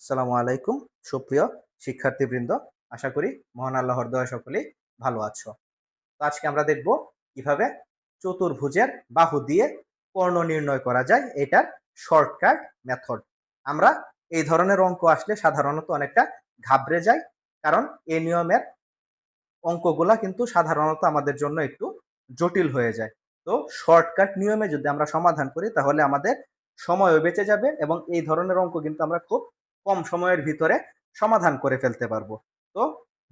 আসসালামু আলাইকুম, সুপ্রিয় শিক্ষার্থীবৃন্দ। আশা করি মহান আল্লাহর দয়া সকলেই ভালো আছো। তো আজকে আমরা দেখব কীভাবে চতুর্ভুজের বাহু দিয়ে কর্ণ নির্ণয় করা যায়, এটার শর্টকাট মেথড। আমরা এই ধরনের অঙ্ক আসলে সাধারণত অনেকটা ঘাবড়ে যাই, কারণ এই নিয়মের অঙ্কগুলা কিন্তু সাধারণত আমাদের জন্য একটু জটিল হয়ে যায়। তো শর্টকাট নিয়মে যদি আমরা সমাধান করি, তাহলে আমাদের সময়ও বেঁচে যাবে এবং এই ধরনের অঙ্ক কিন্তু আমরা খুব কম সময়ের ভিতরে সমাধান করে ফেলতে পারব। তো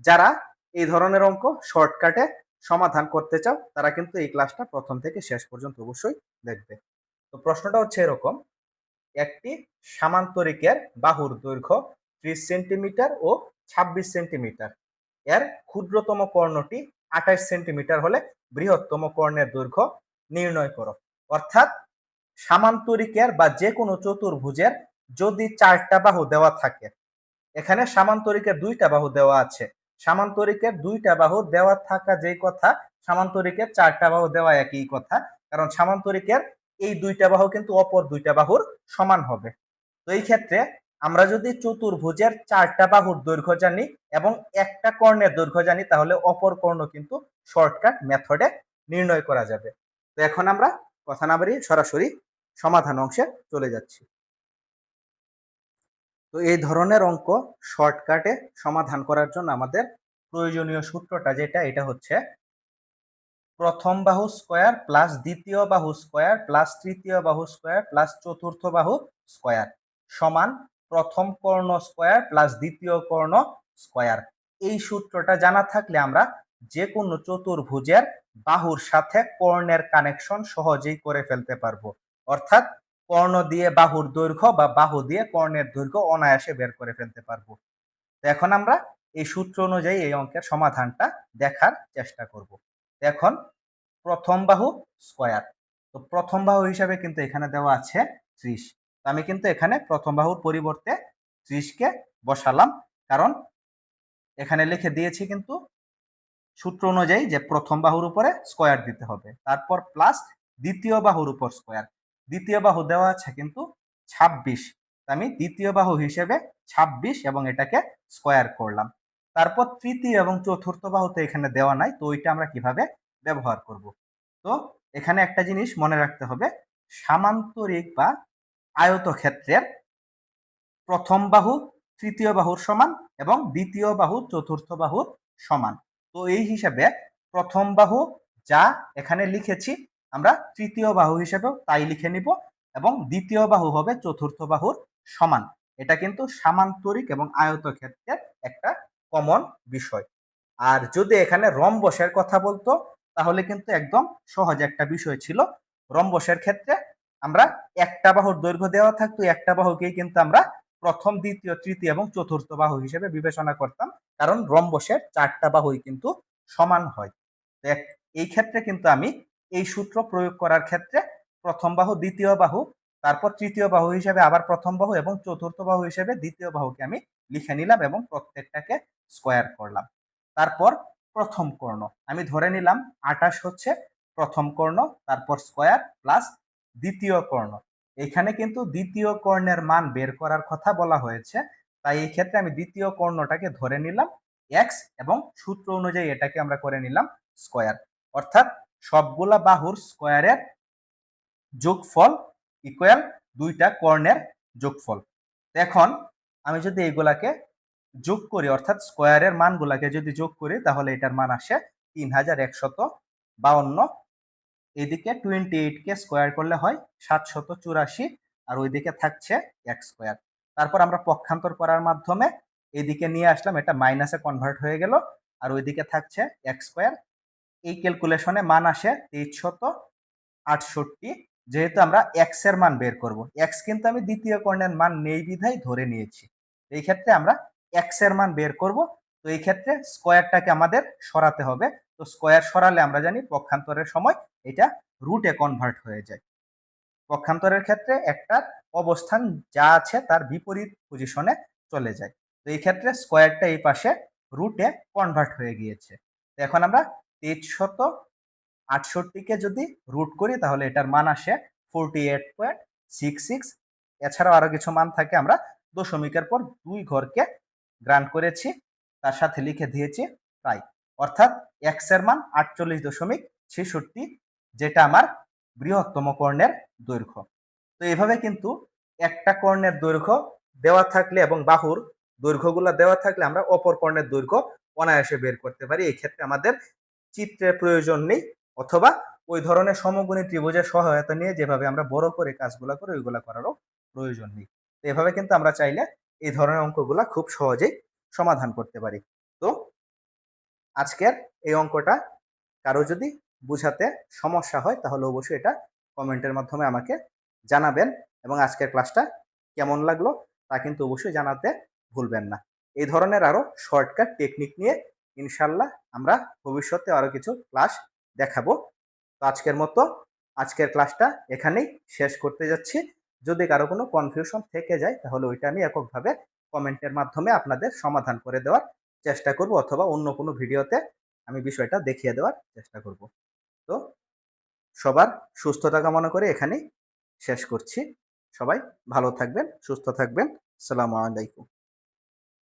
যারা এই ধরনের অঙ্ক শর্টকাটে সমাধান করতে চাও, তারা কিন্তু এই ক্লাসটা প্রথম থেকে শেষ পর্যন্ত অবশ্যই দেখবে। তো প্রশ্নটা হচ্ছে এরকম, একটি সামান্তরিকের বাহুর দৈর্ঘ্য ত্রিশ সেন্টিমিটার ও ছাব্বিশ সেন্টিমিটার। এর ক্ষুদ্রতম কর্ণটি আঠাশ সেন্টিমিটার হলে বৃহত্তম কর্ণের দৈর্ঘ্য নির্ণয় করো। অর্থাৎ সামান্তরিকের বা যে কোনো চতুর্ভুজের যদি চারটা বাহু দেওয়া থাকে, এখানে সামান্তরিকের দুইটা বাহু দেওয়া আছে। সামান্তরিকের দুইটা বাহু দেওয়া থাকা যেই কথা, সামান্তরিকের চারটা বাহু দেওয়া একই কথা, কারণ সামান্তরিকের এই দুইটা বাহু কিন্তু অপর দুইটা বাহুর সমান হবে। তো এই ক্ষেত্রে আমরা যদি চতুর্ভুজের চারটা বাহুর দৈর্ঘ্য জানি এবং একটা কর্ণের দৈর্ঘ্য জানি, তাহলে অপর কর্ণ কিন্তু শর্টকাট মেথডে নির্ণয় করা যাবে। তো এখন আমরা কথা না বাড়িয়ে সরাসরি সমাধান অংশে চলে যাচ্ছি। তো এই ধরনের অঙ্ক শর্টকাটে সমাধান করার জন্য আমাদের প্রয়োজনীয় সূত্রটা যেটা, এটা হচ্ছে প্রথম বাহু স্কোয়ার প্লাস দ্বিতীয় বাহু স্কোয়ার প্লাস তৃতীয় বাহু স্কোয়ার প্লাস চতুর্থ বাহু স্কোয়ার সমান প্রথম কর্ণ স্কোয়ার প্লাস দ্বিতীয় কর্ণ স্কোয়ার। এই সূত্রটা জানা থাকলে আমরা যে কোনো চতুর্ভুজের বাহুর সাথে কর্ণের কানেকশন সহজেই করে ফেলতে পারব। অর্থাৎ কর্ণ দিয়ে বাহুর দৈর্ঘ্য বা বাহু দিয়ে কর্ণের দৈর্ঘ্য অনায়াসে বের করে ফেলতে পারব। তো এখন আমরা এই সূত্র অনুযায়ী এই অঙ্কের সমাধানটা দেখার চেষ্টা করব। এখন প্রথম বাহু স্কোয়ার। তো প্রথম বাহু হিসাবে কিন্তু এখানে দেওয়া আছে ত্রিশ। তো আমি কিন্তু এখানে প্রথম বাহুর পরিবর্তে ত্রিশকে বসালাম। কারণ এখানে লিখে দিয়েছি কিন্তু সূত্র অনুযায়ী যে প্রথম বাহুর উপরে স্কোয়ার দিতে হবে। তারপর প্লাস দ্বিতীয় বাহুর উপর স্কোয়ার। দ্বিতীয় বাহু দেওয়া আছে কিন্তু ছাব্বিশ। আমি দ্বিতীয় বাহু হিসেবে ছাব্বিশ এবং এটাকে স্কোয়ার করলাম। তারপর তৃতীয় এবং চতুর্থ বাহু তো এখানে দেওয়া নাই, তো ওইটা আমরা কীভাবে ব্যবহার করব? তো এখানে একটা জিনিস মনে রাখতে হবে, সামান্তরিক বা আয়তক্ষেত্রের প্রথম বাহু তৃতীয় বাহুর সমান এবং দ্বিতীয় বাহু চতুর্থ বাহুর সমান। তো এই হিসাবে প্রথম বাহু যা এখানে লিখেছি আমরা তৃতীয় বাহু হিসেবেও তাই লিখে নিব এবং দ্বিতীয় বাহু হবে চতুর্থ বাহুর সমান। এটা কিন্তু সামান্তরিক এবং আয়ত আয়তক্ষেত্রের একটা কমন বিষয়। আর যদি এখানে রম্বসের কথা বলতো, তাহলে কিন্তু একদম সহজ একটা বিষয় ছিল। রম্বসের ক্ষেত্রে আমরা একটা বাহুর দৈর্ঘ্য দেওয়া থাকতো একটা বাহুকেই কিন্তু আমরা প্রথম, দ্বিতীয়, তৃতীয় এবং চতুর্থ বাহু হিসেবে বিবেচনা করতাম। কারণ রম্বসের চারটা বাহুই কিন্তু সমান হয়। এই ক্ষেত্রে কিন্তু আমি এই সূত্র প্রয়োগ করার ক্ষেত্রে প্রথম বাহু, দ্বিতীয় বাহু, তারপর তৃতীয় বাহু হিসেবে আবার প্রথম বাহু এবং চতুর্থ বাহু হিসেবে দ্বিতীয় বাহুকে আমি লিখে নিলাম এবং প্রত্যেকটাকে স্কোয়ার করলাম। তারপর প্রথম কর্ণ, আমি ধরে নিলাম আটাশ হচ্ছে প্রথম কর্ণ, তারপর স্কোয়ার প্লাস দ্বিতীয় কর্ণ। এখানে কিন্তু দ্বিতীয় কর্ণের মান বের করার কথা বলা হয়েছে, তাই এই ক্ষেত্রে আমি দ্বিতীয় কর্ণটাকে ধরে নিলাম এক্স এবং সূত্র অনুযায়ী এটাকে আমরা করে নিলাম স্কোয়ার অর্থাৎ সবগুলা বাহুর স্কোয়ারের যোগফল ইকুয়াল দুইটা কর্ণের যোগফল। এখন আমি যদি এইগুলাকে যোগ করি, অর্থাৎ স্কোয়ারের মানগুলাকে যদি যোগ করি, তাহলে এটার মান আসে তিন হাজার একশত বাউন্ন। এদিকে টোয়েন্টি এইটকে স্কোয়ার করলে হয় সাতশত চুরাশি আর ওইদিকে থাকছে এক স্কোয়ার। তারপর আমরা পক্ষান্তর করার মাধ্যমে এদিকে নিয়ে আসলাম, এটা মাইনাসে কনভার্ট হয়ে গেল, আর ওইদিকে থাকছে এক স্কোয়ার। এই ক্যালকুলেশনে মান আসে তেইশশত আটষট্টি। যেহেতু আমরা এক্সের মান বের করব এক্স কিন্তু আমি দ্বিতীয় কর্ণের মান নেই বিধাই ধরে নিয়েছি। এই ক্ষেত্রে আমরা এক্সের মান বের করব, তো এই ক্ষেত্রে স্কোয়ারটাকে আমাদের সরাতে হবে। তো স্কোয়ার সরালে আমরা জানি পক্ষান্তরের সময় এটা রুটে কনভার্ট হয়ে যায়। পক্ষান্তরের ক্ষেত্রে একটা অবস্থান যা আছে তার বিপরীত পজিশনে চলে যায়। তো এই ক্ষেত্রে স্কোয়ারটা এই পাশে রুটে কনভার্ট হয়ে গিয়েছে। এখন আমরা তেইশশত আটষট্টিকে যদি রুট করি, তাহলে এটার মান আসে forty eight point six six এছাড়াও আরও কিছু মান থাকে, আমরা দশমিকের পর দুই ঘরকে গ্রান্ট করেছি, তার সাথে লিখে দিয়েছি প্রায়। অর্থাৎ এক্সের মান আটচল্লিশ দশমিক ছেষট্টি, যেটা আমার বৃহত্তম কর্ণের দৈর্ঘ্য। তো এভাবে কিন্তু একটা কর্ণের দৈর্ঘ্য দেওয়া থাকলে এবং বাহুর দৈর্ঘ্যগুলো দেওয়া থাকলে আমরা অপর কর্ণের দৈর্ঘ্য অনায়াসে বের করতে পারি। এই ক্ষেত্রে আমাদের চিত্রের প্রয়োজন নেই অথবা ওই ধরনের সমগুণী ত্রিভুজের সহায়তা নিয়ে যেভাবে আমরা বড় করে কাজগুলো করি, ওইগুলা করারও প্রয়োজন নেই। তো এভাবে কিন্তু আমরা চাইলে এই ধরনের অঙ্কগুলা খুব সহজেই সমাধান করতে পারি। তো আজকের এই অঙ্কটা কারও যদি বুঝাতে সমস্যা হয় তাহলে অবশ্যই এটা কমেন্টের মাধ্যমে আমাকে জানাবেন এবং আজকের ক্লাসটা কেমন লাগল তা কিন্তু অবশ্যই জানাতে ভুলবেন না। এই ধরনের আরও শর্টকাট টেকনিক নিয়ে ইনশাল্লাহ আমরা ভবিষ্যতে আরও কিছু ক্লাস দেখাবো। তো আজকের মতো, আজকের ক্লাসটা এখানেই শেষ করতে যাচ্ছি। যদি কারও কোনো কনফিউশন থেকে যায়, তাহলে ওইটা আমি এককভাবে কমেন্টের মাধ্যমে আপনাদের সমাধান করে দেওয়ার চেষ্টা করব অথবা অন্য কোনো ভিডিওতে আমি বিষয়টা দেখিয়ে দেওয়ার চেষ্টা করব। তো সবার সুস্থতা কামনা করে এখানেই শেষ করছি। সবাই ভালো থাকবেন, সুস্থ থাকবেন। আসসালামু আলাইকুম।